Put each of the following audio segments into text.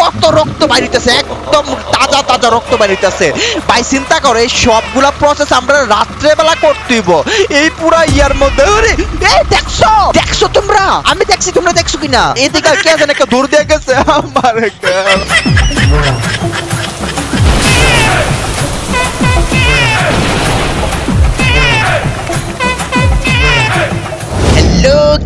কত রক্ত বাড়িতেছে একদম তাজা তাজা রক্ত বাড়িতেছে ভাই, চিন্তা করো, এই সবগুলা প্রসেস আমরা রাত্রে বেলা করতেইব এই পুরা ইয়ার মধ্যে আরে এই দেখছ দেখছ তোমরা? আমি দেখছি, তোমরা দেখছ কিনা? এদিকে কে জানে একটা দূর দিয়ে গেছে, আমার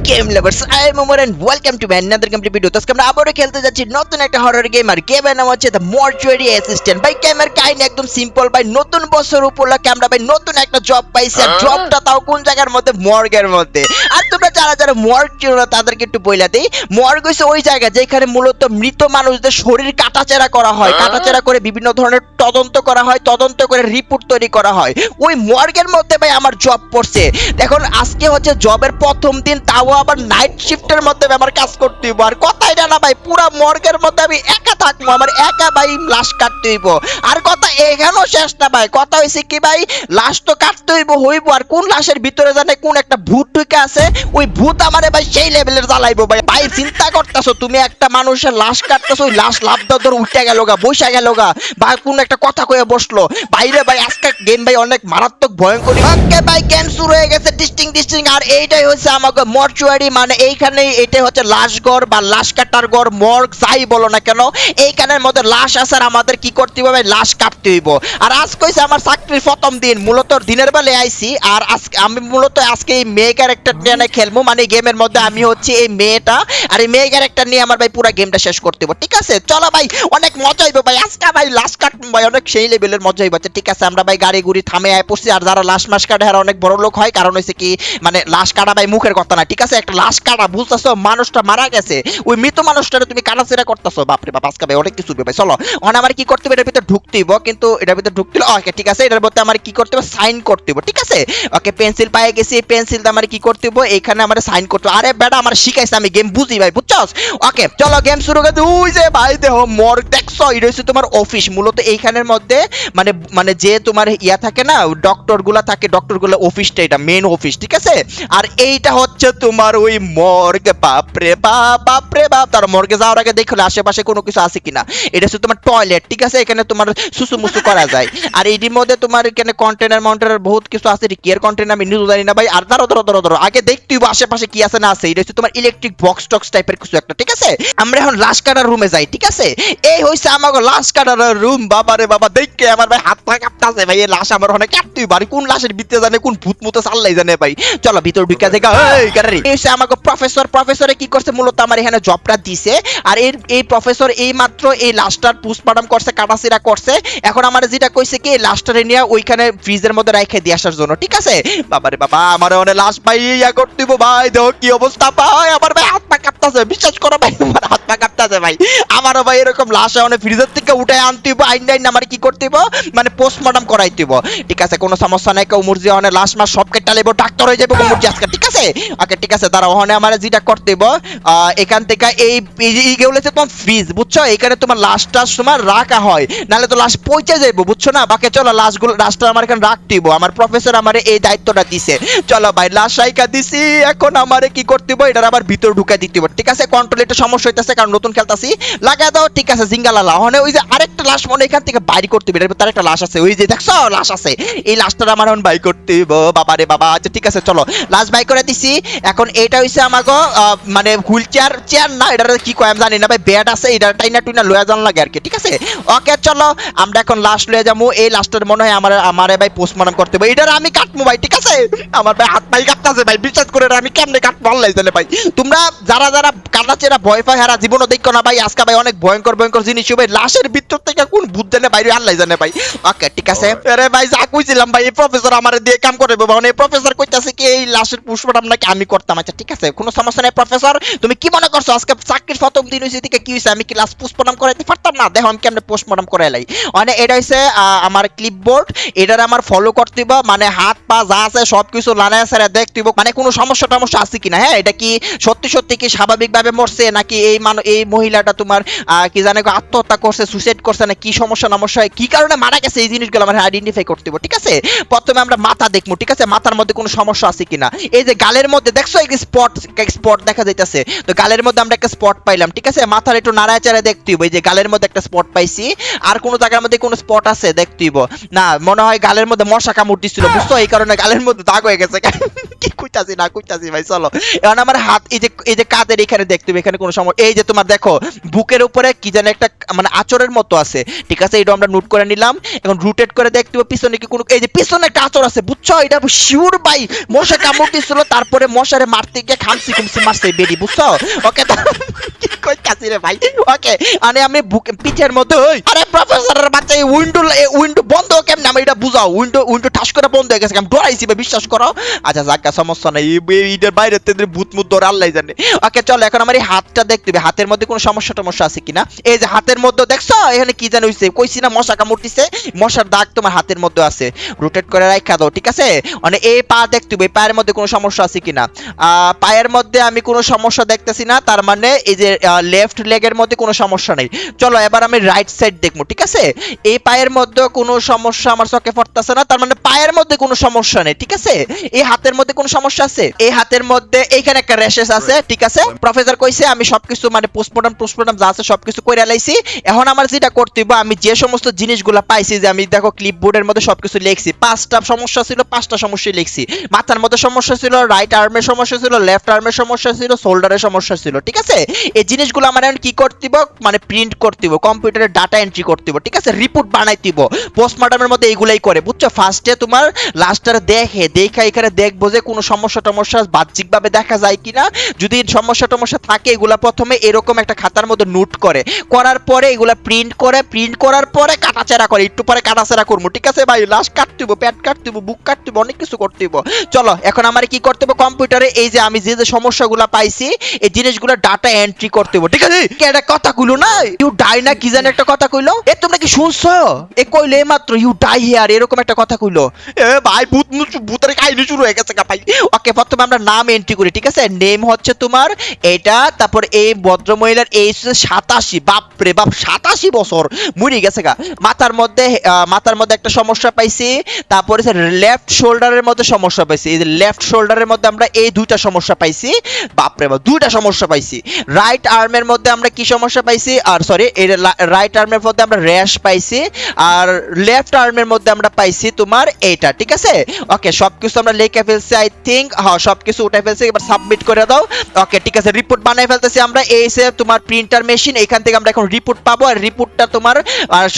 game lovers I am Omar and welcome to another complete video তো আজকে আমরা আবারও খেলতে যাচ্ছি নতুন একটা হরর গেম আর গেমের নাম হচ্ছে দ্য মর্চুয়ারি অ্যাসিস্ট্যান্ট ভাই গেমের কাহিনী একদম সিম্পল ভাই নতুন বছর উপলক্ষে আমরা ভাই নতুন একটা জব পাইছি আর জবটা তাও কোন জায়গার মধ্যে? মর্গের মধ্যে। আর তোমরা যারা যারা মর্গ চিনো না তাদেরকে একটু বইলা দেই। মর্গ হচ্ছে ওই জায়গা যেখানে মূলত মৃত মানুষদের শরীর কাটাচেরা করা হয়। কাটাচেরা করে বিভিন্ন ধরনের তদন্ত করা হয় তদন্ত করে রিপোর্ট তৈরি করা হয়। ওই মর্গের মধ্যে ভাই আমার জব পড়ছে। এখন আজকে হচ্ছে জবের প্রথম দিন তাও আবার নাইট শিফটের মধ্যে আমার কাজ করতে হইব। আর কথা এটা না ভাই, পুরা মর্গের মধ্যে আমি একা থাকব, আমার একা ভাই লাশ কাটতে হইব। আর কথা এখানেও শেষ না ভাই, কথা হয়েছে কি ভাই, লাশ তো কাটতে হইব হইব, আর কোন লাশের ভিতরে জানে কোন একটা ভূত ঢুকে আছে, ওই ভূত আমারে ভাই সেই লেভেলের জ্বালাইবো ভাই। ভাই, চিন্তা করতেছো, তুমি একটা মানুষের লাশ কাটতেছো, ওই লাশ লাভ দাও ধর উঠে গেল গা বসে গেল গা। বা কোন একটা কথা কয়ে বসল। বাইরে ভাই, আজকে গেম ভাই অনেক মারাত্মক, ভয়ঙ্কর। ভাই গেম শুরু হয়ে গেছে ডিস্টিং ডিস্টিং আর এইটাই হচ্ছে আমাকে মর্চুয়ারি মানে এইখানেই এটা হচ্ছে লাশ ঘর বা লাশ কাটার ঘর মর্গ যাই বলো না কেন এইখানের মধ্যে লাশ আছে আর আমাদের কি করতে হবে? লাশ কাটতে হইব। আর আজ কইছে আমার চাকরির প্রথম দিন মূলত দিনের বেলায় আইছি আর আজকে আমি মূলত আজকে এই মেয়ে ক্যারেক্টার নিয়ে খেলব মানে গেমের মধ্যে আমি হচ্ছে এই মেয়েটা আর এই মেয়ে ক্যারেক্টার নিয়ে আমার ভাই পুরো গেমটা শেষ করতে হবে ঠিক আছে? চলো ভাই অনেক মজা হইব ভাই আজকে ভাই লাশ কাট ভাই অনেক সেই লেভেলের মজা হইব আচ্ছা, ঠিক আছে আমরা ভাই গাড়ি গুড়ি থামে আয় পড়ছি আর যারা লাশ মাস কাটে আর অনেক বড় লোক হয় কারণ হচ্ছে কি মানে লাশ কাটা ভাই মুখের কথা না ঠিক আছে? একটা লাশ কাটা বুঝতেছো মানুষটা মারা গেছে। ওই মৃত মানুষটারে তুমি কাটাছেড়া করতেছো। বাপরে বাপ, আজকে ভাই অনেক কিছু ভাই, চলো। অন আমার কি করতে হবে? এটার ভিতরে ঢুকতে হইব, কিন্তু এটার ভিতরে ঢুকতে ওকে, ঠিক আছে? এটার মধ্যে আমার কি করতে হবে? সাইন করতে হবে ঠিক আছে? ওকে, পেন্সিল পায়ে গেছি এই পেন্সিলটা আমার কি করতে হবে এখানে আমার সাইন করতে আরে বেটা, আমার শিখাইছে, আমি গেম বুঝি, ভাই, বুঝছস? ওকে, চলো গেম শুরু করে ওই যে, ভাই দেখো মর দেখছ? এটা হচ্ছে তোমার অফিস মূলত এইখানের মধ্যে। মানে মানে যে তোমার ইয়া থাকে না ডক্টরগুলা থাকে ডক্টরগুলা অফিসটা এটা মেন অফিস ঠিক আছে? আর এইটা হচ্ছে তোমার ওই মর্গে, বাপরে বাপ বাপরে বাপ, তার মর্গে যাওয়ার আগে দেখলে আশেপাশে কোনো কিছু আছে কিনা। এটা হচ্ছে তোমার টয়লেট ঠিক আছে? এখানে তোমার সুসু মুসু করা যায়। আর এটির মধ্যে তোমার এখানে কন্টেনার মাউন্টেনার বহুত কিছু আছে। কি এর কন্টেনার আমি নিজে জানি না ভাই। আর ধরো ধরো ধরো ধরো, আগে দেখতে হইবো আশেপাশে কি আছে না আছে। এটা হচ্ছে তোমার ইলেকট্রিক বক্স টক্স টাইপের কিছু একটা, ঠিক আছে? আমরা এখন লাশ কাটার রুমে যাই, ঠিক আছে? এই হইছে আমাকে লাশ কাটার রুম বাবা রে বাবা দেখকে আমার ভাই হাত পা কাঁপতাছে ভাই। এই লাশ আমার অনেক কাঁপতে হইবো। আর কোন লাশের ভিতরে জানে, কোন ভূত মুতে চাল্লাই জানে ভাই। চলো, ভিতর ঢুকে দেখা এই এই হচ্ছে আমাকে প্রফেসর প্রফেসরে কি করছে? মূলত আমার এখানে জবটা দিছে। আর এর, এই প্রফেসর এই মাত্র এই লাশটার পোস্টমর্টম করছে কাটাছিরা করছে। এখন আমার যেটা কইছে কি, এই লাশটারে নিয়ে ওইখানে ফ্রিজের মধ্যে রেখে দিয়ে আসার জন্য, ঠিক আছে? বাবারে বাবা, আমার অনেক লাশ ভাই ইয়া করতে ভাই, দেখো কি অবস্থা ভাই, আমার ভাই হাত পা কাঁপতাছে, বিশ্বাস করো ভাই, আমার হাত পা কাঁপতাছে ভাই। আমারও ভাই এরকম লাশ অনেক ফ্রিজের থেকে উঠে আনতে হইবো, আইন আইন আমার কি করতে হইবো? মানে পোস্টমর্টম করাইতে হইবো। ঠিক আছে, কোনো সমস্যা নাই, কেউ মুরজি অনেক লাশ মাস সব কেটে ডাক্তার হয়ে যাব মুরজি আজকে, ঠিক আছে? ওকে ঠিক আছে দাঁড়াও ওখানে আমার যেটা করতে আহ, এখান থেকে এই এই- এইগুলো তোমার ফ্রিজ বুঝছ? এখানে তোমার লাশটা তোমার রাখা হয় নাহলে তো লাশ পৌঁছে যাইবো বুঝছ না? বাকি চলো লাশগুলো লাশটা আমার এখানে রাখতে হইবো। আমার প্রফেসর আমারে এই দায়িত্বটা দিছে। চলো ভাই লাশ রাইকা দিছি এখন আমারে কি করতে এটার আবার ভিতর ঢুকাই দিতে ঠিক আছে কন্ট্রোল একটু সমস্যা হইতাছে কারণ নতুন খেলতাছি। লাগা দাও ঠিক আছে জিঙ্গালালা ওখানে ওই যে আরেকটা লাশ মনে এখান থেকে বাইর করতে হবে ভিতরে আরেকটা লাশ আছে। ওই যে দেখছ লাশ আছে। এই লাশটা আমার এখন বাই করতে বাবা রে বাবা আচ্ছা ঠিক আছে চলো। লাশ বাই করে দিছি। এখন এটা হইছে আমাকে মানে হুইল চেয়ার চেয়ার না এটা কি কয় আমি জানি না ভাই ব্যাট আছে এটা টাইনা টুইনা লয়া জান লাগে আর কি ঠিক আছে? ওকে চলো আমরা এখন লাশ লয়ে যাব। এই লাশটার মনে হয় আমার আমারে ভাই পোস্টমর্টম করতে হবে। এটার আমি কাটবো ভাই ঠিক আছে? আমার ভাই হাত পাই কাটতেছে ভাই বিশ্বাস করে আমি কেমনে কাটবো আল্লাহ জানে ভাই। তোমরা যারা যারা কাটাচেরা ভয় পায় হারা জীবনও দেখো না ভাই আজকে ভাই অনেক ভয়ঙ্কর ভয়ঙ্কর জিনিস হবে। লাশের ভিতর থেকে কোন ভূত জানে বাইরে আল্লাহ জানে ভাই। ওকে ঠিক আছে? আরে ভাই যা কইছিলাম ভাই এই প্রফেসর আমারে দিয়ে কাম করে মানে প্রফেসর কইতাছে কি এই লাশের পুষ্পটাম নাকি আমি করতাম। আচ্ছা ঠিক আছে কোনো সমস্যা নাই প্রফেসর তুমি কি মনে করছ? আজকে চাকরির প্রথম দিন হইছে দিকে কি হইছে আমি কি লাশ পুষ্পনাম করাইতে পারতাম না? দেখো আমি কেমনে পোস্টমর্টম করে লাই। মানে এটা আহ, আমার ক্লিপবোর্ড এটার আমার ফলো করতে হইব মানে হাত পা যা আছে সব কিছু লানায় সারা দেখতে হইব। মানে কোনো সমস্যা টমস্যা আছে কিনা? হ্যাঁ এটা কি সত্যি সত্যি কি স্বাভাবিকভাবে মরছে নাকি এই মান এই মহিলাটা তোমার কি জানে আত্মহত্যা করছে সুসাইড করছে না কি সমস্যা নমস্যা কি কারণে মারা গেছে এই জিনিসগুলো আমরা আইডেন্টিফাই করতে হবে ঠিক আছে? প্রথমে আমরা মাথা দেখব ঠিক আছে? মাথার মধ্যে কোনো সমস্যা আছে কিনা? এই যে গালের মধ্যে, দেখছ এক স্পট স্পট দেখা যাইতেছে? তো গালের মধ্যে আমরা একটা স্পট পাইলাম, ঠিক আছে? মাথার একটু নাড়ায় চাড়ায় দেখতে হইব, এই যে গালের মধ্যে একটা স্পট পাইছি, আর কোনো জায়গার মধ্যে কোনো স্পট আছে দেখতে হইব। না, মনে হয় গালের মধ্যে মশা কামড় দিছিল, বুঝছ? এই কারণে গালের মধ্যে দাগ হয়ে গেছে। কি কইতাছি না কইতাছি ভাই, চলো। এখন আমার হাত, এই যে এই যে কাদের এখানে দেখতে হবে এখানে কোনো সমস্যা এই যে তোমার দেখো, বুকের উপরে কি জানি একটা মানে আচরের মতো আছে, ঠিক আছে? এটা আমরা নোট করে নিলাম। এখন রুটেট করে দেখতে হবে পিছনে কি কোনো এই যে পিছনে একটা আচর আছে, বুঝছ? এটা শিওর ভাই, মশা কামড় দিছিল তারপরে মশারে মারতে গিয়ে খামসি খুমসি মারছে বেরি বুঝছ? ওকে ভাই ওকে আমি পিঠের আরে প্রফেসরের বাচ্চা এই উইন্ডো উইন্ডো বন্ধ আমি এটা বুঝাও উইন্ডো উইন্ডো ঠাস করে বন্ধ হয়ে গেছে ডরাইছি ভাই বিশ্বাস করো। আচ্ছা যাক সমস্যা নাই এইটার বাইরে ভূত মুত ধরে আল্লাহ জানে। ওকে, চলো, এখন আমার এই হাতটা দেখতে হবে, হাতের মধ্যে কোনো সমস্যা টমস্যা আছে কিনা? এই যে হাতের মধ্যে, দেখছ? এখানে কি জানো হইছে, কইছি না, মশা কামড়তিছে মশার দাগ তোমার হাতের মধ্যে আছে। রোটেট করে রাখা দাও, ঠিক আছে? মানে এই পা দেখতে হবে পায়ের মধ্যে কোনো সমস্যা আছে কিনা? পায়ের মধ্যে আমি কোনো সমস্যা দেখতেছি না, তার মানে এই যে লেফট লেগের মধ্যে কোনো সমস্যা নেই। চলো এবার আমি রাইট সাইড দেখব ঠিক আছে? এই পায়ের মধ্যে কোনো সমস্যা আমার চোখে পড়তেছে না তার মানে পায়ের মধ্যে কোনো সমস্যা নেই ঠিক আছে? এই হাতের মধ্যে কোনো সমস্যা আছে? এই হাতের মধ্যে এইখানে একটা র্যাশেস আছে ঠিক আছে? প্রফেসর কইছে আমি সবকিছু মানে পোস্টমর্টম পোস্টমর্টম যা আছে সবকিছু কইরা লাইছি। এখন আমার যেটা করতে হইব আমি যে সমস্ত জিনিসগুলো পাইছি যে আমি দেখো ক্লিপবোর্ডের মধ্যে সবকিছু লিখছি পাঁচটা সমস্যা ছিল পাঁচটা সমস্যা লিখছি। মাথার মধ্যে সমস্যা ছিল রাইট আর্মের সমস্যা ছিল লেফট আর্মের সমস্যা ছিল শোল্ডারের সমস্যা ছিল ঠিক আছে? এই জিনিসগুলো আমার এখন কি করতে হইব মানে প্রিন্ট করতে হইব কম্পিউটারে ডাটা এন্ট্রি করতে হইব ঠিক আছে? রিপোর্ট বানাইতে হইব পোস্টমর্টমের মধ্যে এইগুলাই করে, বুঝছ? ফার্স্টে তোমার লাস্টার দেখে, দেখা এখানে দেখব যে কোনো সমস্যা টমস্যা বাহ্যিকভাবে দেখা যায় কিনা। যদি সমস্যা টমস্যা থাকে, এগুলা প্রথমে এরকম একটা খাতার মধ্যে নোট করে। করার পরে এগুলা প্রিন্ট করে প্রিন্ট করার পরে কাটাচেরা করে, একটু পরে কাটাচেরা করব, ঠিক আছে ভাই? লাস্ট কাটতে হইব প্যাড কাটতে হইব বুক কাটতে হইব অনেক কিছু করতে হইব চলো, এখন আমার কি করতে হবে? কম্পিউটারে এই যে আমি যে যে সমস্যাগুলো পাইছি, এই জিনিসগুলো ডাটা এন্ট্রি করতে হইব ঠিক আছে? কথা কইলো না? ইউ ডাই না কি জানি একটা কথা কইলো? এ তোমরা কি শুনছো? এ কইলে মাত্র ইউ ডাই হিয়ার এরকম একটা কথা কইলো। এ ভাই ভূত ভূতের কাহিনী শুরু হয়ে গেছে ভাই। ওকে প্রথমে আমরা নাম এন্ট্রি করি ঠিক আছে? নেম হচ্ছে তোমার এটা তারপর এই ভদ্র মহিলার এইজ সাতাশি। বাপ সাতাশি বছর। মরে গেছে গা। মাথার মধ্যে মাথার মধ্যে একটা সমস্যা পাইছি তারপরে লেফট শোল্ডারের মধ্যে সমস্যা পাইছি। এই যে লেফট শোল্ডারের মধ্যে আমরা এই দুইটা সমস্যা পাইছি। বাপরে বাপ দুইটা সমস্যা পাইছি। রাইট আর্মের মধ্যে আমরা কি সমস্যা পাইছি? আর সরি এই রাইট আর্মের মধ্যে আমরা র্যাশ পাইছি, আর লেফট আর্মের মধ্যে আমরা পাইছি তোমার এইটা, ঠিক আছে? ওকে সবকিছু আমরা লিখে ফেলছি আই থিঙ্ক হ্যাঁ সবকিছু উঠে ফেলছি, এবার সাবমিট করে দাও। ওকে ঠিক আছে রিপোর্ট বানাই ফেলতেছি আমরা, এই সে তোমার প্রিন্টার মেশিন এখান থেকে আমরা এখন রিপোর্ট পাবো, আর রিপোর্টটা তোমার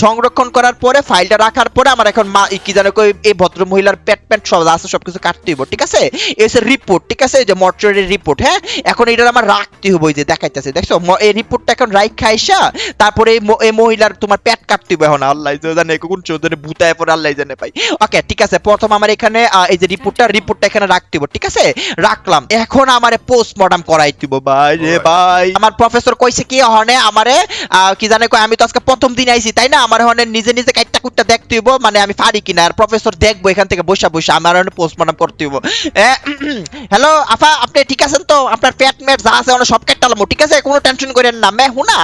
সংরক্ষণ করার পরে ফাইলটা রাখার পরে আমার এখন মা, কি জানো কই, এই ভদ্র মহিলার পেট পেট সব আছে সবকিছু কাটতে হইব, ঠিক আছে? এই রিপোর্ট ঠিক আছে? যে মর্চুয়ারি রিপোর্ট হ্যাঁ? এখন এটা আমার রাখতে এই যে দেখাইতেছে দেখছ? এই রিপোর্টটা এখন রাইখ খাইসা তারপরে এই মহিলার তোমার পেট কাটতে হইব এখন আল্লাহ জানে কোন চোদনে ভূতায় পরে আল্লাহ জানে পাই। ওকে ঠিক আছে প্রথম আমার এখানে এই যে রিপোর্টটা রিপোর্টটা এখানে রাখতে ঠিক আছে? রাখলাম। এখন আমারে পোস্টমর্টম করাইতে ভাই রে ভাই। আমার প্রফেসর কইছে কি হনে আমারে কি জানে কই আমি তো আজকে প্রথম দিন আইছি তাই না? আমার হনে নিজে নিজে কাইটটা কুটটা দেখতে হইব মানে আমি পারি কিনা আর প্রফেসর দেখব এখান থেকে বসা বসা আমার হনে পোস্টমর্টম করতে হইব হ্যালো আফা আপনি ঠিক আছেন তো? আপনার পেট মেট যা আছে সব কেটালামো ঠিক আছে? কোনো টেনশন করেন না। মে না?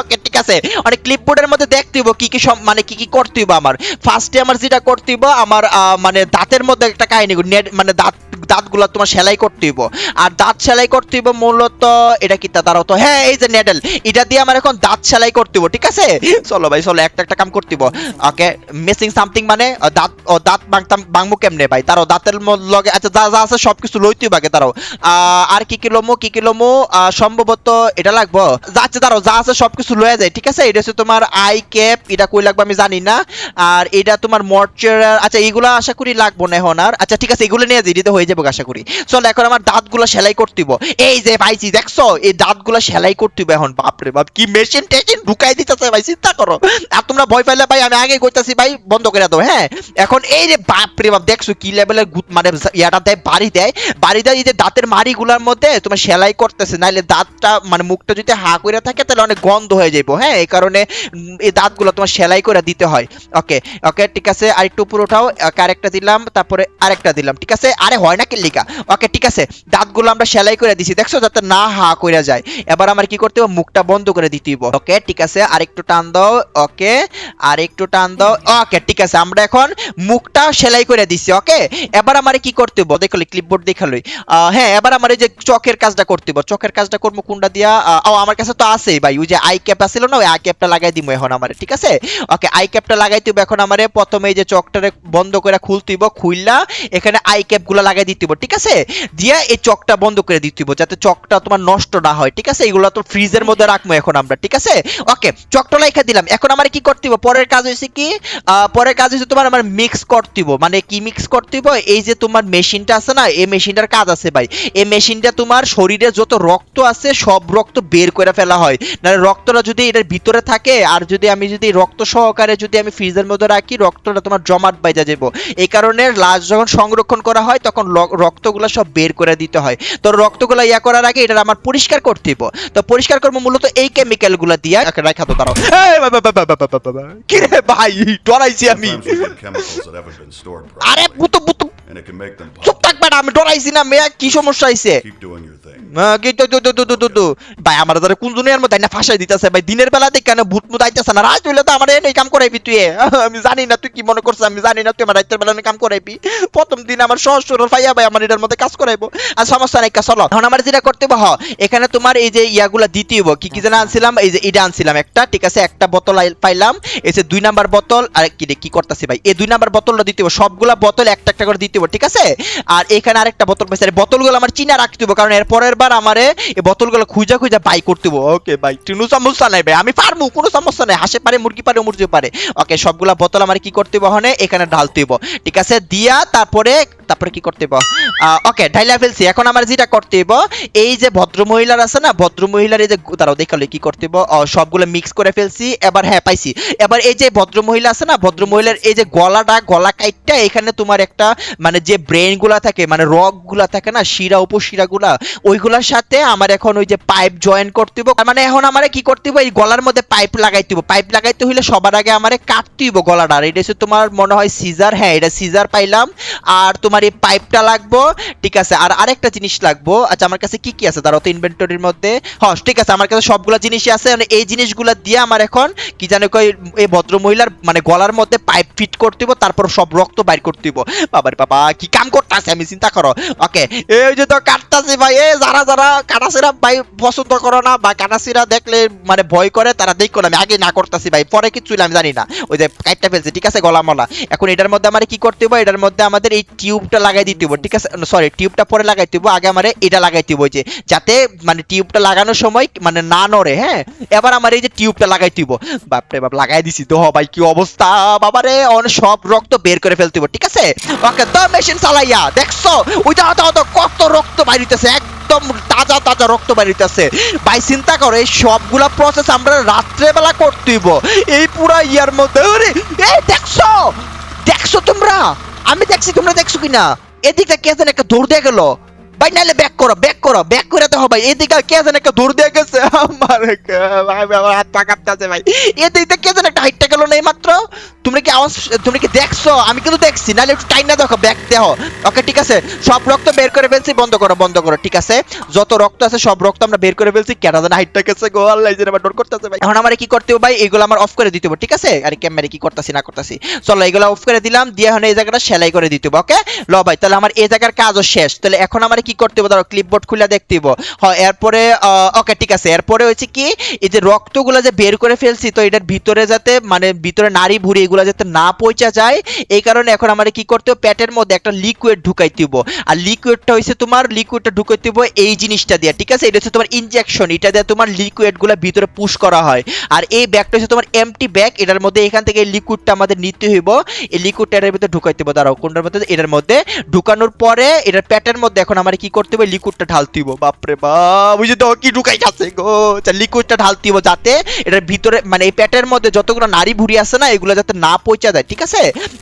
ওকে, ঠিক আছে। অনেক ক্লিপবোর্ডের মধ্যে দেখতে হইব কি কি সব মানে কি কি করতে হইব আমার। ফার্স্টে আমার যেটা করতে হইব, আমার মানে দাঁতের মধ্যে একটা কাহিনী মানে দাঁত দাঁতগুলো তোমার সেলাই করতে হইব। আর দাঁত সেলাই করতে হইব মূলত এটা কি তা দাঁড়াও তো? হ্যাঁ এই যে নেডেল, এটা দিয়ে আমার এখন দাঁত সেলাই করতে হইব, ঠিক আছে? চলো ভাই, চলো, একটা একটা কাম করতে হইব। ওকে মিসিং সামথিং মানে দাঁত, ও, দাঁত বাংতাম, বাংবো কেমনে ভাই? তারও দাঁতের লগে আচ্ছা যা যা আছে সবকিছু লইতে হইব আগে তারাও। আর কি কি লমো, কি কি লমো? সম্ভবত এটা লাগবো। যাচ্ছে দাঁড়াও যা আছে সবকিছু লয়ে যায়, ঠিক আছে? এটা হচ্ছে তোমার আই ক্যাপ এটা কই লাগবে আমি জানি না। আর এটা তোমার মর্চার আচ্ছা এইগুলো আশা করি লাগবো না এখন আর। আচ্ছা ঠিক আছে, এগুলো নিয়ে যাই এটাতে হয়ে যাবে। আশা করি। চলো এখন আমার দাঁতগুলো সেলাই করতে এই যে ভাইছি দেখছ? এই দাঁতগুলো সেলাই করতে এখন। বাপরে বাপ, কি মেশিন টেশিন ঢুকাই দিতেছে ভাই, চিন্তা করো। আর তোমরা ভয় পাইলে ভাই, আমি আগে কইতাছি ভাই, বন্ধ করে দাও হ্যাঁ? এখন এই যে বাপরে বাপ, দেখছ কি লেভেলের গুত মানে ইয়াটা দেয়, বাড়ি দেয়? বাড়ি দেয় এই যে দাঁতের মাড়িগুলোর মধ্যে তোমার সেলাই করতেছে, নাইলে দাঁতটা মানে মুখটা যদি হা করে থাকে, তাহলে অনেক গন্ধ হয়ে যাইবো হ্যাঁ? এই কারণে এই দাঁতগুলো তোমার সেলাই করে দিতে হয়। ওকে ওকে ঠিক আছে, আরেকটু উপরে ওঠাও আরেকটা দিলাম, তারপরে আরেকটা দিলাম, ঠিক আছে? আরে হয় না ব্যাকের লিকা ওকে, ঠিক আছে, দাঁতগুলো আমরা সেলাই করে দিছি, দেখছ? যাতে না হা কইরা যায়। এবার আমার কি করতে হবে? মুখটা বন্ধ করে দিতে হইব। ওকে, ঠিক আছে, আরেকটু টান দাও, ওকে আর একটু টান দাও, ওকে, ঠিক আছে, আমরা এখন মুখটা সেলাই করে দিছি, ওকে? এবার আমারে কি করতে হবে দেখলি ক্লিপবোর্ড দেখালই হ্যাঁ এবার আমার এই যে চকের কাজটা করতে হবে চকের কাজটা করব কোনটা দিয়া? ও, আমার কাছে তো আছেই ভাই, ওই যে আই ক্যাপ আছিল না, ওই আই ক্যাপটা লাগাই দিমু এখন আমার, ঠিক আছে? ওকে আই ক্যাপটা লাগাই দিব এখন আমার, প্রথমে এই যে চকটারে বন্ধ করে খুলতেইব খুললা এখানে আই ক্যাপগুলো লাগাই দিতে ঠিক আছে? দিয়া এই চকটা বন্ধ করে দিতে যাতে চকটা তোমার নষ্ট না হয় ঠিক আছে? এগুলো তো ফ্রিজের মধ্যে রাখব এখন আমরা ঠিক আছে? ওকে চকটা লাইখা দিলাম। এখন আমার কি করতে হইব? পরের কাজ হইছে কি? পরের কাজ হইছে তোমার আমার মিক্স করতে হইব, মানে কি মিক্স করতে হইব? এই যে তোমার মেশিনটা আছে না এই মেশিনটার কাজ আছে ভাই। এই মেশিনটা তোমার শরীরে যত রক্ত আছে সব রক্ত বের করে ফেলা হয়। না রক্তটা যদি এটার ভিতরে থাকে আর যদি আমি যদি রক্ত সহকারে যদি আমি ফ্রিজের মধ্যে রাখি রক্তটা তোমার জমাট বাইজা যাব এই কারণে লাশ যখন সংরক্ষণ করা হয় তখন রক্তগুলো সব বের করে দিতে হয়। তো রক্তগুলো ইয়া করার আগে এটা আমার পরিষ্কার করতে হইব। তো পরিষ্কার করব মূলত এই কেমিক্যালগুলো দিয়ে রাখা তো দাঁড়াও। কি রে ভাই ডরাইছি আমি। আরে বুতু বুতু। চুপ থাকবে না আমি ডরাইছি না মেয়া কি সমস্যা হয়েছে তো। ভাই, আমার কোন মধ্যে ফাঁসাই দিতেছে। ভাই, দিনের বেলা দেখে কেন ভূত মুত আইতেছে না। তো আমার কাম তুই আমি তুই মনে কাম প্রথম দিন আমার কাজ করতে এখানে তোমার এই যে ইয়াগুলা দিতে কি কি যেন আনছিলাম, এই যে এটা আনছিলাম একটা, ঠিক আছে? একটা বোতল পাইলাম। এই যে দুই নাম্বার বোতল, আর কি রে, কি করতেছি ভাই? এই দুই নাম্বার বোতলটা দিতে সবগুলা বোতল একটা একটা করে দিতে ঠিক আছে? আর এখানে আরেকটা বোতল পাইছে। বোতলগুলো আমার চিনা রাখতে কারণ এর পরের বার আমারে এই বোতলগুলো খুঁজা খুঁজা বাই করতে ওকে ভাই কোনো সমস্যা নাই ভাই আমি পারব কোনো সমস্যা নাই। হাসে পারে মুরগি পারে মুরগি পারে। ওকে সবগুলা বোতল আমার কি করতে হইব হনে এখানে ঢালতে হইব ঠিক আছে দিয়া তারপরে তারপরে কি করতে হইব ওকে ঢাইলা ফেলছি। এখন আমার যেটা করতে হইব এই যে ভদ্র মহিলার আছে না ভদ্র মহিলার এই যে তারাও দেখাল কি করতে হইব ও, সবগুলো মিক্স করে ফেলছি। এবার হ্যাঁ পাইছি। এবার এই যে ভদ্র মহিলা আছে না ভদ্র মহিলার এই যে গলাটা গলা কাইটটা এখানে তোমার একটা মানে যে ব্রেনগুলা থাকে মানে রকগুলা থাকে না শিরা উপশিরা গুলা ওইগুলার সাথে আমার এখন ওই যে পাইপ জয়েন করতে হইব। মানে এখন আমারে কি করতে হইব? এই গলার মধ্যে পাইপ লাগাইতে হইব। পাইপ লাগাইতে হইলে সবার আগে আমারে কাটতে হইব গলাটা। আর এটা হচ্ছে তোমার মনে হয় সিজার হ্যাঁ এটা সিজার পাইলাম। আর তোমার এই পাইপটা লাগবো, ঠিক আছে? আর আরেকটা জিনিস লাগবো। আচ্ছা আমার কাছে কি কি আছে? দাঁড়াও তো ইনভেন্টরির মধ্যে। হ্যাঁ ঠিক আছে, আমার কাছে সবগুলা জিনিসই আছে। মানে এই জিনিসগুলা দিয়ে আমার এখন কি জানো কই এই ভদ্র মহিলার মানে গলার মধ্যে পাইপ ফিট করতে হইব, তারপর সব রক্ত বাইর করতে হইব। বাবার বাবা, কি কাম করতেছে? আমি চিন্তা করো। ওকে এই যে তো কাটতাছি ভাই, এই যারা যারা কাটাসিরা ভাই পছন্দ করো না বা কাটাসিরা দেখলে মানে ভয় করে তারা দেখো না আমি আগে না করতেছি ভাই পরে কিছু আমি জানি না। ওই যে কাইটটা ফেলছে ঠিক আছে গলা মলা এখন এটার মধ্যে আমার কি করতে হবে এটার মধ্যে আমাদের এই টিউবটা লাগাই দিতে হবে ঠিক আছে? সরি টিউবটা পরে লাগাইতে হবে আগে আমারে এটা লাগাইতে হবে ওই যে যাতে মানে টিউবটা লাগানোর সময় মানে না নড়ে হ্যাঁ? এবার আমার এই যে টিউবটা লাগাইতে হবে বাপরে বাপ লাগাই দিছি তো ভাই কি অবস্থা? বাবারে অনেক সব রক্ত বের করে ফেলতে হবে ঠিক আছে? ওকে তো মেশিন চালাইয়া দেখছ? ওই দাও দাও, কত রক্ত বাইরিতেছে একদম তাজা তাজা রক্ত বাড়িতেছে ভাই, চিন্তা করো, এই সবগুলা প্রসেস আমরা রাত্রেবেলা করতেইব। এই পুরা ইয়ার মধ্যে এই দেখছ দেখছ তোমরা? আমি দেখছি, তোমরা দেখছ কিনা? এদিকটা কে যেন একটা দৌড় দিয়ে গেল। ভাই নাহলে ব্যাক করো ব্যাক করো, ব্যাক করে তো ভাই, এদিকে কে যেন একটা দৌড় দিয়ে গেছে। আমার ভাই হাত পা কাঁপতেছে ভাই। কে যেন একটা হাইটটা না মাত্র। তোমরা কি আওয়াজ তোমরা কি দেখছ? আমি কিন্তু দেখছি, নাহলে একটু টাইম না দেখো, ব্যাক দেহ ওকে, ঠিক আছে, সব রক্ত বের করে ফেলছি, বন্ধ করো বন্ধ করো, ঠিক আছে? যত রক্ত আছে, সব রক্ত আমরা বের করে ফেলছি। কেন যেন হাইটটা গেছে গো, আল্লাহ, এই যে আমার ডর করতেছে ভাই। এখন আমার কি করতে হবে ভাই? এগুলো আমার অফ করে দিতে হবে, ঠিক আছে? আরে ক্যামেরা কি করতেছি, না করতেছি। চলো, এগুলো অফ করে দিলাম, দিয়ে এখন এই জায়গাটা সেলাই করে দিতে হবে, ওকে? ল ভাই, তাহলে আমার এই জায়গার কাজও শেষ। তাহলে এখন আমার কি করতে হবে ধরো ক্লিপবোর্ড খুলে দেখতে হবে হয়, এরপরে ওকে ঠিক আছে। এরপরে হচ্ছে কি, এই যে রক্তগুলো যে বের করে ফেলছি, তো এটার ভিতরে যাতে মানে ভিতরে নারী ভুড়ি এগুলো যাতে না পৌঁছা যায়, এই কারণে এখন আমার কি করতে হবে প্যাটের মধ্যে একটা লিকুইড ঢুকাইতে হবে আর লিকুইডটা হচ্ছে তোমার লিকুইডটা ঢুকাইতে হবে এই জিনিসটা দিয়ে, ঠিক আছে? এটা হচ্ছে তোমার ইনজেকশন এটা দিয়ে তোমার লিকুইডগুলো ভিতরে পুশ করা হয়। আর এই ব্যাগটা হচ্ছে তোমার এমটি ব্যাগ এটার মধ্যে এখান থেকে এই লিকুইডটা আমাদের নিতে হইব। এই লিকুইডটা এটার ভিতরে ঢুকাইতে হবে দাঁড়াও, কোনটার মধ্যে? এটার মধ্যে ঢুকানোর পরে, এটার প্যাটের মধ্যে এখন আমার কি করতে হবে? লিকুইডটা ঢালতিব বাপরে বাপ যে দেখো কি ঢুকাই যাচ্ছে গো। আচ্ছা লিকুইডটা ঢালতিব যাতে এটার ভিতরে মানে এই পেটের মধ্যে যতগুলো নারী ভুড়ি আছে না, এগুলো যাতে না পৌঁছা যায়, ঠিক আছে?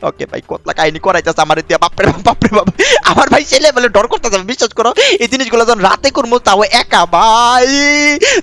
ওকে ভাই, কতলা কাহিনী করাইতেছে আমার দিয়া। বাপরে বাপ বাপরে বাপ। আমার ভাই ছেলে বলে ডর করতেছে, বিশ্বাস করো, এই জিনিসগুলো যখন রাতে করব, তাও একা ভাই।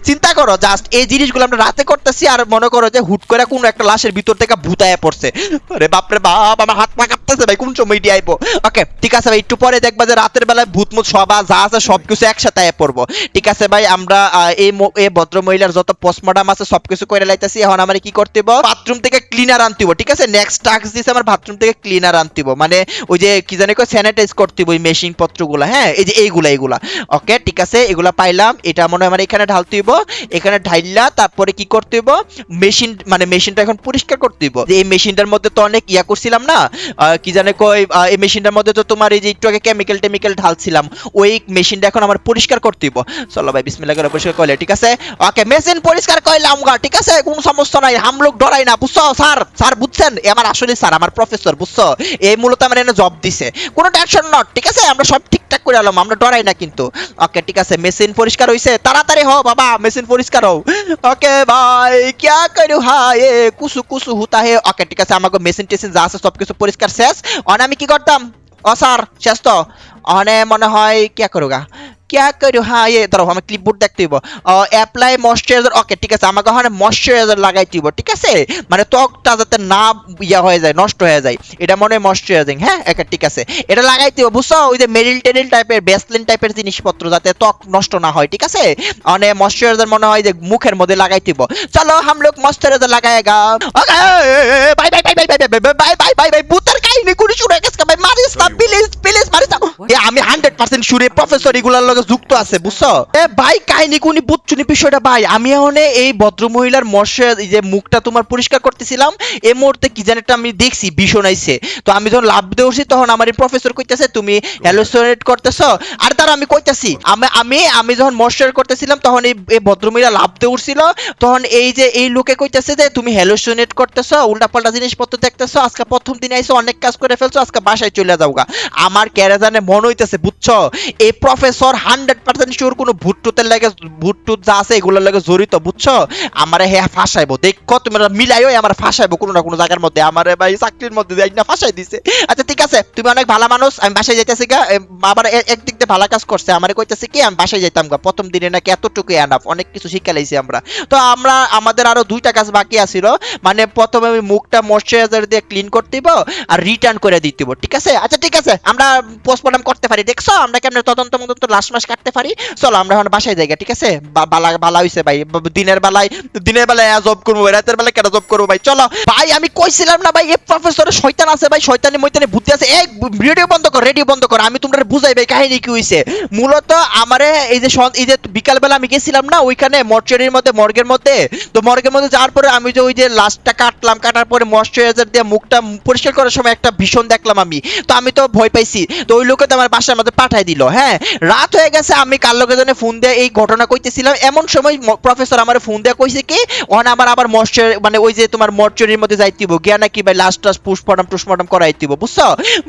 চিন্তা করো জাস্ট এই জিনিসগুলো আমরা রাতে করতেছি, আর মনে করো যে হুট করে কোন একটা লাশের ভিতর থেকে ভূতায় পড়ছে। আরে বাপরে বাপ, আমার হাত পা কাঁপতেছে ভাই, কোন সময় এটি আইবো? ওকে, ঠিক আছে ভাই, একটু পরে দেখবা যে রাতের বেলায় ভূতমুত সবা যা আছে সবকিছু একসাথে পড়ব। ঠিক আছে ভাই আমরা এই ভদ্র মহিলার যত পোস্টমর্টম আছে সবকিছু করে লাইতেছি এখন আমার কি করতে বাথরুম থেকে ক্লিনার আনতে হইবো, ঠিক আছে? নেক্সট টাস্ক দিছে আমার বাথরুম থেকে ক্লিনার আনতে হইবো। মানে ওই যে কি জানি কয় স্যানিটাইজ করতে ওই মেশিন পত্রগুলো হ্যাঁ? এই যে এইগুলা এইগুলা। ওকে ঠিক আছে? এগুলা পাইলাম এটা মনে হয় আমার এখানে ঢালতে হইবো। এখানে ঢাইলা তারপরে কি করতে হইবো? মেশিন মানে মেশিনটা এখন পরিষ্কার করতে হইবো। এই মেশিনটার মধ্যে তো অনেক ইয়া করছিলাম না কি জানে কই এই মেশিনটার মধ্যে তো তোমার এই যে একটু আগে কেমিক্যাল টেমিক্যাল ঢালছিলাম। ওই মেশিনটা এখন আমার পরিষ্কার করতে দিব চলো ভাই, বিসমিল্লাহ করে পরিষ্কার কইলে, ঠিক আছে? ওকে, মেশিন পরিষ্কার কইলাম গা, ঠিক আছে? কোনো সমস্যা নাই হামলোক ডরাই না, বুঝছ? স্যার স্যার, বুঝছেন? এ আমার আসলে স্যার, আমার প্রফেসর বুঝছ? এই মূলত আমার এনে জব দিছে। কোনো টেনশন নট ঠিক আছে? আমরা সব ঠিকঠাক করে আলাম আমরা ডরাই না কিন্তু। ওকে, ঠিক আছে, মেশিন পরিষ্কার হইছে, তাড়াতাড়ি হও বাবা, মেশিন পরিষ্কার হও। ওকে, ভাই, কিয়া করু হায় কুসু কুসু হুতা হে। ওকে, ঠিক আছে আমাকে মেশিন টেশিন যা আছে সব কিছু পরিষ্কার, শেষ। অন, আমি কি করতাম? অসার শেষ তো। অনে মনে হয় কে করুগা ক্যা করু হ্যাঁ এ ধরো আমি ক্লিপবোর্ড দেখতে হইব অ্যাপ্লাই ময়শ্চারাইজার ওকে ঠিক আছে আমাকে ওখানে ময়শ্চারাইজার লাগাইতে হইব ঠিক আছে মানে ত্বকটা যাতে না ইয়া হয়ে যায় নষ্ট হয়ে যায় এটা মনে হয় ময়শ্চারাইজিং হ্যাঁ একে ঠিক আছে এটা লাগাইতে হইব বুঝছ ওই যে মেরিল টেরিল টাইপের বেসলিন টাইপের জিনিসপত্র যাতে ত্বক নষ্ট না হয় ঠিক আছে মানে ময়শ্চারাইজার মনে হয় যে মুখের মধ্যে লাগাই দিব চলো হাম লোক moisturiser okay bye bye bye bye bye bye bye bye bye bye ভূতের কাহিনী করে শুরু গেছে ভাই মারিস না প্লিজ প্লিজ আমি হান্ড্রেড পার্সেন্ট শুনে প্রফেসর এগুলার লগে যুক্ত আছে, বুঝছ? ভাই, কাহিনী, কোনি বুঝছুনি বিষয়টা ভাই, আমি এখন এই ভদ্র মহিলার মৎস্য যে মুখটা তোমার পরিষ্কার করতেছিলাম এই মুহূর্তে কি জানি একটা আমি দেখছি, ভীষণ আইছে। তো আমি যখন লাভ দেওছি তখন আমার প্রফেসর কইতাছে, তুমি হ্যালোসিনেট করতেছো? আর তার আমি কইতাছি, আমি আমি আমি যখন ময়শ্চার করতেছিলাম, তখন এই এই ভদ্রমহিলা লাভ দিয়ে উঠছিল তখন এই যে, এই লোকে কইতাছে যে, তুমি হ্যালোসিনেট করতেছো, উল্টাপাল্টা জিনিসপত্র দেখতেছো, আজকে প্রথম দিন আইসো অনেক কাজ করে ফেলছো, আজকে বাসায় চলে যাওগা। আমার ক্যারাজানে মন হইতেছে, বুঝছ? এই প্রফেসর হান্ড্রেড পার্সেন্ট শিওর কোনো ভুট্টুতের লাগে ভুট্টুত যা আছে এগুলোর লাগে জড়িত, বুঝছ? আমারে হ্যাঁ ফাঁসাইবো, দেখো, তুমি মিলাইও আমার ফাঁসাইবো কোনো না কোনো জায়গার মধ্যে। আমারে ভাই চাকরির মধ্যে যাই না ফাঁসাই দিছে। আচ্ছা ঠিক আছে, তুমি অনেক ভালো মানুষ, আমি বাসায় যাইতেছি গা আবার একদিক দিয়ে ভালো কাজ করছে। আমারে কইতেছে কি, আমি বাসায় যাইতাম গা, প্রথম দিনে নাকি এতটুকু এনাফ অনেক কিছু শিখে লাইছি আমরা। তো আমরা, আমাদের আরও দুইটা কাজ বাকি আছিল মানে প্রথমে আমি মুখটা ময়শ্চারাইজার দিয়ে ক্লিন করতে দিব আর রিটার্ন করে দিতে ঠিক আছে? আচ্ছা ঠিক আছে, আমরা পোস্টমর্টম করতে পারি। দেখছ? আমরা কেমন তদন্ত মদন্ত লাশ মাস কাটতে পারি? চলো, আমরা এখন বাসায় যাই ঠিক আছে? বালা বালা হইছে ভাই। দিনের বেলায় দিনের বেলায় জব করব রাতের বেলায় কেন জব করব ভাই? চলো। ভাই, আমি কইছিলাম না ভাই এই প্রফেসরের শয়তান আছে ভাই, শয়তানি ময়তানি বুদ্ধি আছে। এই রেডিও বন্ধ কর রেডিও বন্ধ কর, আমি তোমরা বুঝাই ভাই, কাহিনী কি হইছে। মূলত আমারে এই যে এই যে বিকাল বেলা আমি গেছিলাম না, ওইখানে মর্চারির মধ্যে, মর্গের মধ্যে, তো মর্গের মধ্যে যাওয়ার পরে আমি যে ওই যে লাস্টটা কাটলাম, কাটার পরে ময়শ্চারাইজার দিয়ে মুখটা পরিষ্কার করার সময় একটা ভীষণ দেখলাম আমি। তো আমি তো ভয় পাইছি। তো ওই লোকে তো আমার বাসার মধ্যে পাঠাই দিল হ্যাঁ? রাত হয়ে গেছে, আমি কার লোকে জানে ফোন দিয়ে এই ঘটনা কইতেছিলাম। এমন সময় প্রফেসর আমার ফোন দিয়ে কইছে কি ওখানে আমার আবার মশ্চার মানে ওই যে তোমার মর্চরির মধ্যে যাইতিব গিয়া নাকি ভাই লাস্ট টাস্ট পুষ্পটম টুসপটম করাইতিব বুঝছ?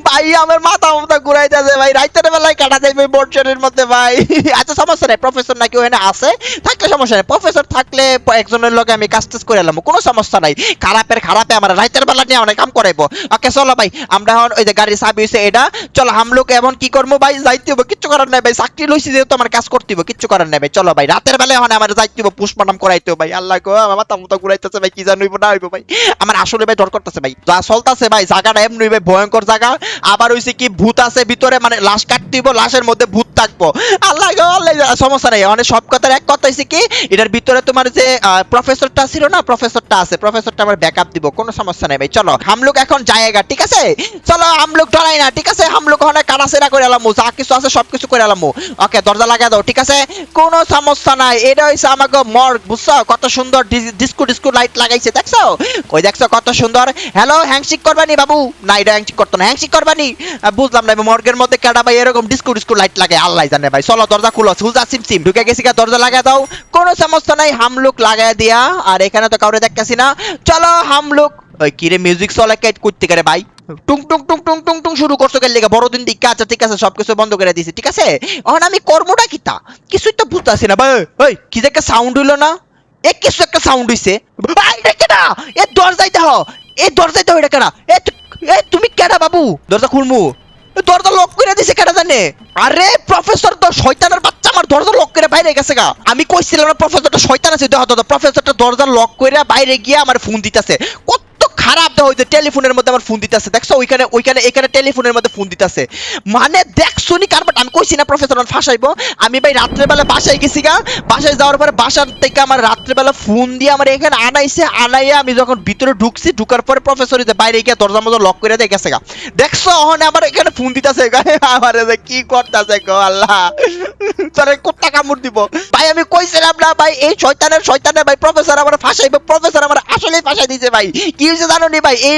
ভাই, আমার মাথা মাথা ঘুরাই যাচ্ছে ভাই, রাইতের বেলায় কাটা যাইবে মর্চরির মধ্যে, ভাই। আচ্ছা সমস্যা নাই প্রফেসর নাকি ওখানে আছে? থাকলে সমস্যা নাই প্রফেসর থাকলে একজনের লগে আমি কাজ টাজ করে এলাম কোনো সমস্যা নাই। খারাপের খারাপে আমার রাইতের বেলা নিয়ে অনেক কাম করাইবো। ওকে, চলো ভাই, আমরা এখন ওই যে গাড়ির চাবি হইছে এটা, চলো, হামলোক এমন কি করব ভাই? যাইতে হইব, কিচ্ছু করার নাই ভাই। চাকরি লইছি যেহেতু আমার কাজ করতে হইব, কিচ্ছু করার নাই ভাই। চলো ভাই, রাতের বেলায় এখন আমার যাইতে হইব, পুষ্পনাম করাইতে হইব ভাই। আল্লাহ আমার মাথা মুথা ঘুরাইতেছে ভাই, কি জানো হইব, না হইব ভাই। আমার আসলে ভাই ডর করতেছে ভাই। যা চলতেছে ভাই, জায়গাটা এমনি ভাই ভয়ঙ্কর জায়গা। আবার হইছে কি, ভূত আছে ভিতরে মানে লাশ কাটতে হইব, লাশের মধ্যে ভূত থাকব। আল্লাহ আল্লাহ সমস্যা নাই। মানে সব কথার এক কথা হইছে কি, এটার ভিতরে তোমার যে প্রফেসরটা ছিল না প্রফেসরটা আছে প্রফেসরটা আমার ব্যাকআপ দিব, কোনো সমস্যা নাই ভাই। চলো, হামলোক এখন জায়গা ঠিক আছে? চলো, হামলোক ডরাই না, ঠিক আছে? হামলোক ওখানে কাটাছেরা করে এলাম যা কিছু আছে সব কিছু করে এলাম ওকে, দরজা লাগা দাও, ঠিক আছে? কোনো সমস্যা নাই। এটা হইছে আমাকে মর্গ বুঝছ? কত সুন্দর ডিস্কো ডিস্কো লাইট লাগাইছে, দেখছ? কই দেখছ কত সুন্দর? হ্যালো হ্যাংশিক করবানি, বাবু? না, এটা হ্যাংশিক করতো না। হ্যাংশিক করবানি? বুঝলাম না মর্গের মধ্যে কেডা ভাই এরকম ডিস্কো ডিস্কো লাইট লাগে? আল্লাহ জানে ভাই। চলো, দরজা খুলো। সুলজা সিম সিম, ঢুকে গেছি দরজা লাগা দাও। কোনো সমস্যা নাই, হামলুক লাগাই দিয়া। আর এখানে তো কাউরে দেখতেছি না। চলো, হামলুক। ওই, কিরে মিউজিক চলে কে করতে করে ভাই? টুং টুং টুং টুং টুং টুং শুরু করছ কেন বড়দিন দিকে আচ্ছা ঠিক আছে বন্ধ করে দিছি ঠিক আছে? এখন আমি কর্মটা কিছুই তো না, ভাই ওই কি যে একটা সাউন্ড হইল না? এ কিছু একটা সাউন্ড হইছে। এ এ এটা কেডা? এ তুমি কেডা বাবু? দরজা খুলমু। দরজা লক করে দিছে, কেডা জানে? আরে প্রফেসর তো শয়তানের বাচ্চা, আমার দরজা লক করে বাইরে গেছে গা। আমি কইছিলাম না প্রফেসরটা শয়তান আছে দেখো তো প্রফেসরটা দরজা লক করে বাইরে গিয়ে আমার ফোন দিতেছে। কত খারাপ দেওয়া হইছে টেলিফোনের মধ্যে আমার ফোন দিতেছে, দেখছ? ওইখানে ওইখানে এখানে টেলিফোনের মধ্যে ফোন দিতেছে। মানে দেখছ নি কারবার আমি কইছি না প্রফেসর আমার ফাঁসাইবো। আমি ভাই রাত্রেবেলা বাসায় গেছি গা। বাসায় যাওয়ার পরে বাসার থেকে আমার রাত্রেবেলা ফোন দিয়ে আমার এখানে আনাইছে, আনাইয়া আমি যখন ভিতরে ঢুকছি, ঢুকার পরে প্রফেসর যে বাইরে গিয়ে দরজা মতো লক করে দিয়ে গেছে গা। দেখছ, ওখানে আমার এখানে ফোন দিতেছে আমার যে কি করতেছে গো, আল্লাহ। তোরে কোট্টা কামড় দিব। ভাই, আমি কইছিলাম না, ভাই, এই শয়তানের শয়তানের ভাই প্রফেসর আমার ফাঁসাইবে প্রফেসর আমার আসলেই ফাঁসাই দিয়েছে ভাই। কি হয়েছে জানো নি ভাই, এই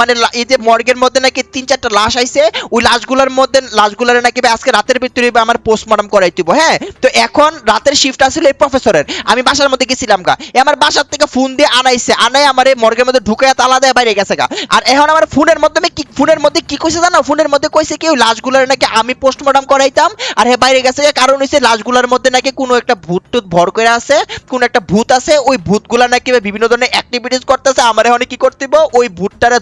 মানে এই যে মর্গের মধ্যে নাকি তিন চারটা লাশ আইছে, ওই লাশগুলোর মধ্যে, লাশগুলোর নাকি আজকে রাতের ভিতরে আমার পোস্টমর্টম করাই দিব হ্যাঁ? তো এখন রাতের শিফট আসলে এই প্রফেসরের আমি বাসার মধ্যে গেছিলাম গা। আমার বাসার থেকে ফোন দিয়ে আনাইছে, আনাই আমার মর্গের মধ্যে ঢুকে তালা দেয় বাইরে গেছে গা। আর এখন আমার ফোনের কি ফোনের মধ্যে কি কইছে জানো? ফোনের মধ্যে কইছে কি, ওই লাশগুলোর নাকি আমি পোস্টমর্টম করাইতাম, আর বাইরে গেছে কারণ হইছে লাশগুলোর মধ্যে নাকি কোনো একটা ভূত টুত ভর করে আছে, কোন একটা ভূত আছে, ওই ভূতগুলা নাকি বিভিন্ন ধরনের অ্যাক্টিভিটিস করতেছে, আমার এখন কি করতে? ওই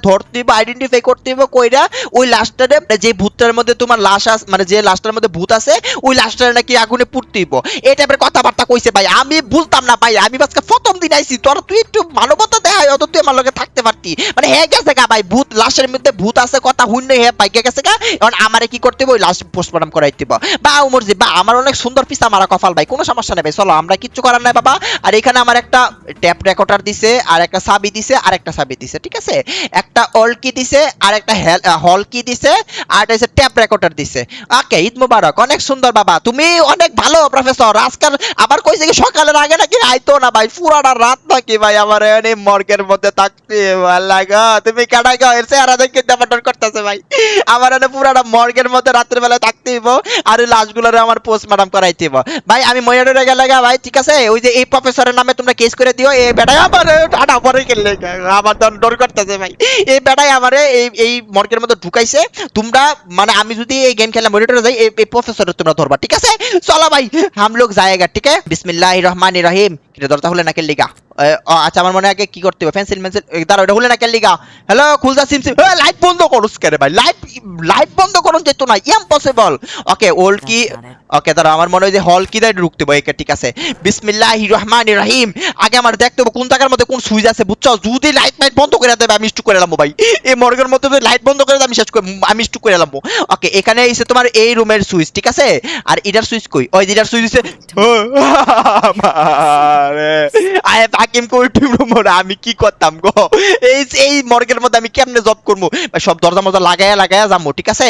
ধরতে আইডেন্টিফাই করতে কইরা ওই যে মধ্যে তোমার লাশ মানে যে মধ্যে ভূত আছে, ওই নাকি আগুনে পুড়তে হইব এই টাইপের কথাবার্তা কইছে ভাই। আমি বুঝতাম না ভাই, আমি আজকে প্রথম দিন আইছি। তোর তুই একটু মানবতা অত তুই আমার লগে থাকতে পারতি। মানে হে গেছে গা ভাই, ভূত, লাশের মধ্যে ভূত আছে, কথা হুইন হে পাইকে গেছে গা, এখন আমারে কি করতে ওই লাশ পোস্টমর্টম করাই দিব বা উমরজি বা আমার অনেক সুন্দর পিসা মারা কপাল ভাই, কোনো সমস্যা নেই ভাই, চলো আমরা কিচ্ছু করার নাই বাবা। আর এখানে আমার একটা ট্যাপ রেকর্ডার দিছে, আর একটা সাবি দিছে, আর একটা সাবি দিছে, ঠিক আছে? একটা অল কি দিছে, আর একটা হল কি দিছে, আর একটা ট্যাপ রেকর্ডার দিছে। ওকে, ঈদ মুবারক, অনেক সুন্দর বাবা। তুমি অনেক ভালো প্রফেসর আজকাল আবার কইছে কি সকালের আগে নাকি আইতো না ভাই পুরাটা রাত নাকি ভাই, আমার এই মর্গের মধ্যে থাকতে ভালো লাগা তুমি কেডা গো, এর চেহারা দেখে দামাটার করতেছে ভাই। আমার এনে পুরাটা মর্গের মধ্যে রাতের বেলা থাকতে হইব, আর লাশগুলোরে আমার পোস্টমর্টম করাইতে হইব। ভাই, আমি ময়ূরের গেলে ভাই, ঠিক আছে? ওই যে এই প্রফেসরের নামে তোমরা কেস করে দিও। এই বেটাই, আমার টাটা পরে গেলে আমার ডর করতেছে ভাই। এই বেটাই আমারে এই এই মর্গের মধ্যে ঢুকাইছে। তোমরা মানে আমি যদি এই গেম খেলা মনিটরে যাই, এই এই তোমরা ধরবা, ঠিক আছে? চলো ভাই হাম লোক যায়েগা ঠিক আছে? বিসমিল্লাহির রহমানির রহিম। কিরে দরজা হলে না লিগা? আচ্ছা আমার মনে আগে কি করতে হবে? পেন্সিল পেন্সিল দাঁড়া ওটা হলে না লিগা? হ্যালো খুলজা সিম সিম। লাইট বন্ধ করুস কেন ভাই? লাইট লাইট বন্ধ করুন যেত না ইম্পসিবল ওকে ওল্ড কি ওকে দাঁড়া আমার মনে হয় যে হল কি দেয় ঢুকতে হবে ঠিক আছে। বিসমিল্লাহির রহমানির রহিম। আগে আমার দেখতে হবে কোন জায়গার মধ্যে কোন সুইচ আছে বুঝছ? যদি লাইট লাইট বন্ধ করে দেবে আমি স্টু করে এলাম ভাই। এই মর্গের মধ্যে যদি লাইট বন্ধ করে দেয় আমি শেষ করে আমি স্টু করে এলাম। ওকে এখানে এসে তোমার এই রুমের সুইচ ঠিক আছে? আর এটার সুইচ কই? ওই এটার সুইচ দিছে আয় আমি কি করতাম গো? এই এই মর্গের মধ্যে আমি কেমনে জব সব দরজা লাগায়া লাগায়া যাব ঠিক আছে?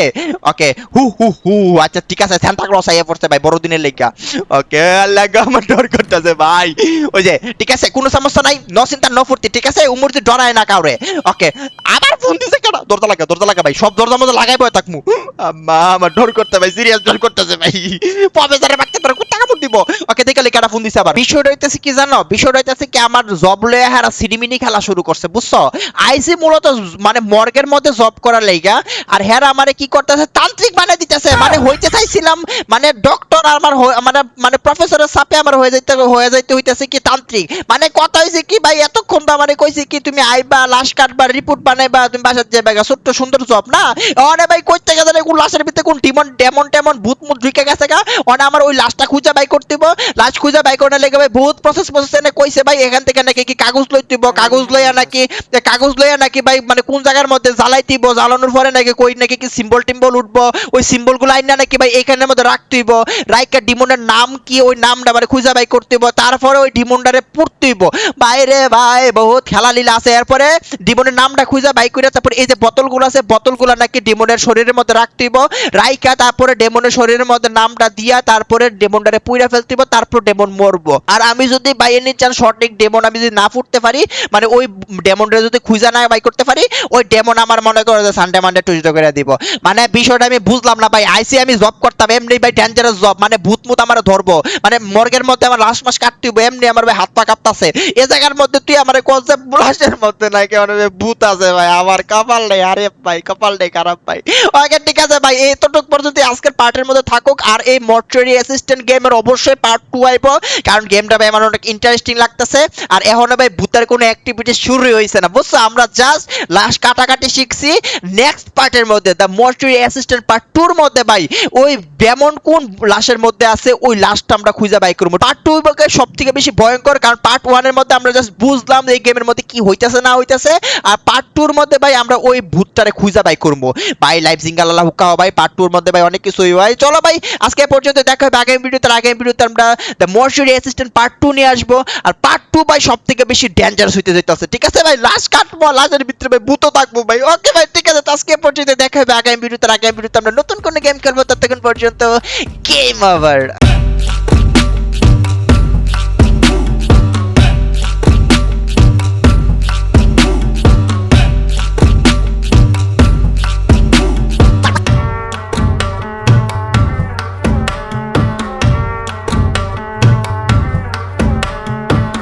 ওকে হু হু হু আচ্ছা ঠিক আছে স্যান্টা ক্লস আইয়া পড়ছে ভাই লেগা। ওকে আল্লাহ গো, আমার ডর করতেছে ভাই। ওই যে ঠিক আছে কোনো সমস্যা নাই ন চিন্তা ন ফুর্তি ঠিক আছে? ডরায় না কাউরে। ওকে আবার ফোন দিছে কেন? দরজা লাগা দরজা লাগা ভাই সব দরজা মজা লাগাই বয় থাকমু। আম্মা আমার ডর করতে ভাই সিরিয়াস ডর করতেছে ভাই। বাচ্চা দিব? ওকে দেখলে কেডা ফোন দিছে আবার। বিষয় রইতেছে কি জানো? বিষয় রইতেছে কি, আমার জব লয়ে হারা সিডিমিনি খেলা শুরু করছে, বুঝছ? আইসি মূলত মানে মর্গের মধ্যে জব করার লাইগা, আর হেরা আমারে কি করতেছে, তান্ত্রিক বানাই দিতেছে। মানে হইতে চাইছিলাম মানে ডক্টর আমার মানে মানে প্রফেসরের সাপে আমার হয়ে যাইতে হয়ে যাইতে হইতেছে কি তান্ত্রিক। মানে কথা হইছে কি, ভাই, এতক্ষণ তো আমারে কইছে কি, তুমি আইবা, লাশ কাটবা রিপোর্ট বানাইবা, তুমি বাসার যাবে গা ছোট্ট সুন্দর জব না? অনে ভাই, কইতে গেছে কোন লাশের ভিতরে কোন ডিমন ডেমন টেমন ভূত মুত গেছে গা। অনে আমার ওই লাশটা খুঁজে বাই করতে হইব। লাশ খুঁজে বাই করে লেগে ভাই বহুত প্রসেস প্রসেস এনে কইছে ভাই, এখান থেকে নাকি কি কাগজ লইতে হইব কাগজ লইয়া নাকি কাগজ লইয়া নাকি ভাই মানে কোন জায়গার মধ্যে জ্বালাইতে হইব জ্বালানোর পরে নাকি কই নাকি কি সিম্বল টিম্বল উঠবো, ওই সিম্বলগুলো আইনা নাকি, ভাই এইখানের মধ্যে রাখতে হইব রাইকা ডিমনের নাম কি, ওই নামটা মানে খুঁজে বাই করতে হইব তারপরে ওই ডিমনটারে পড়তে হইব ভাই ভাই, বহুত খেলা লীলা আছে এরপরে ডিমনের নামটা খুঁজে বাই করে তারপরে এই যে বোতলগুলো আছে বোতলগুলো নাকি ডিমনের শরীরের মধ্যে রাখতে হইব রাইকা তারপরে ডেমনের শরীরের মধ্যে নামটা দিয়া, তারপরে ডেমনটারে পুইরা ফেলতে হইব তারপর ডেমন মরবো, আর আমি যদি বাইরে চান সঠিক ডেমন আমি যদি না ফুটতে পারি মানে ওই ডেমনটা যদি খুঁজে না বাই করতে পারি, ওই ডেমন আমার মনে করে যে সানডে মানডে টুইজড করে দিব। মানে বিষয়টা আমি বুঝলাম না ভাই আইসি আমি জব করতাম, এমনি ভাই ডেঞ্জারাস জব মানে ভূত মুত আমার ধরবো। মানে মর্গের মধ্যে আমার লাশ মাস কাটতে হইব, এমনি আমার ভাই হাত পা কাঁপতাছে। এ জায়গার মধ্যে তুই আমার কনসেপ্ট লাশের মধ্যে নাকি মানে ভূত আছে ভাই, আমার কপাল নেই, আরে ভাই, কপাল নেই খারাপ ভাই। ওকে, ঠিক আছে ভাই, এতটুক পর্যন্ত আজকের পার্টের মধ্যে থাকুক, আর এই মর্চুয়ারি অ্যাসিস্ট্যান্ট গেমের অবশ্যই পার্ট টু আইব, কারণ গেমটা ভাই আমার অনেক ইন্টারেস্টিং লাগতেছে। আর এখনও ভাই ভূতের কোনো অ্যাক্টিভিটি শুরু হয়েছে না। বুঝছ? আমরা জাস্ট লাস্ট কাটাকাটি শিখছি নেক্সট পার্টের মধ্যে দ্য মর্চুয়ারি অ্যাসিস্ট্যান্ট পার্ট টুর মধ্যে ভাই। ওই ডেমন কোন লাশের মধ্যে আছে, ওই লাশটা আমরা খুঁজে বাই করব। পার্ট টু সব থেকে বেশি ভয়ঙ্কর, কারণ পার্ট ওয়ানের মধ্যে আমরা জাস্ট বুঝলাম এই গেমের মধ্যে কি হইতাছে, না হইতাছে। আর পার্ট টুর মধ্যে ভাই আমরা ওই ভূতটারে খুঁজে বাই করব। ভাই লাইভ সিঙ্গাল আল্লাহ হুক্কা ভাই পার্ট টুর মধ্যে ভাই অনেক কিছুই হয়। চলো ভাই, আজকে পর্যন্ত দেখা হবে আগামী ভিডিওতে। আগামী ভিডিওতে আমরা the mortuary assistant part two নিয়ে আসব। আর পার্ট টু ভাই সব থেকে বেশি ডেঞ্জারাস হইতে যেতেছে ঠিক আছে ভাই? লাশ কাটবো লাশের ভিতরে ভাই ভূত থাকব ভাই। ওকে ভাই, ঠিক আছে, আজকে পর্যন্ত দেখা হবে আগামী ভিডিওতে। আগামী ভিডিওতে আমরা নতুন কোনো গেম খেলব, ততক্ষণ পর্যন্ত গেম ওভার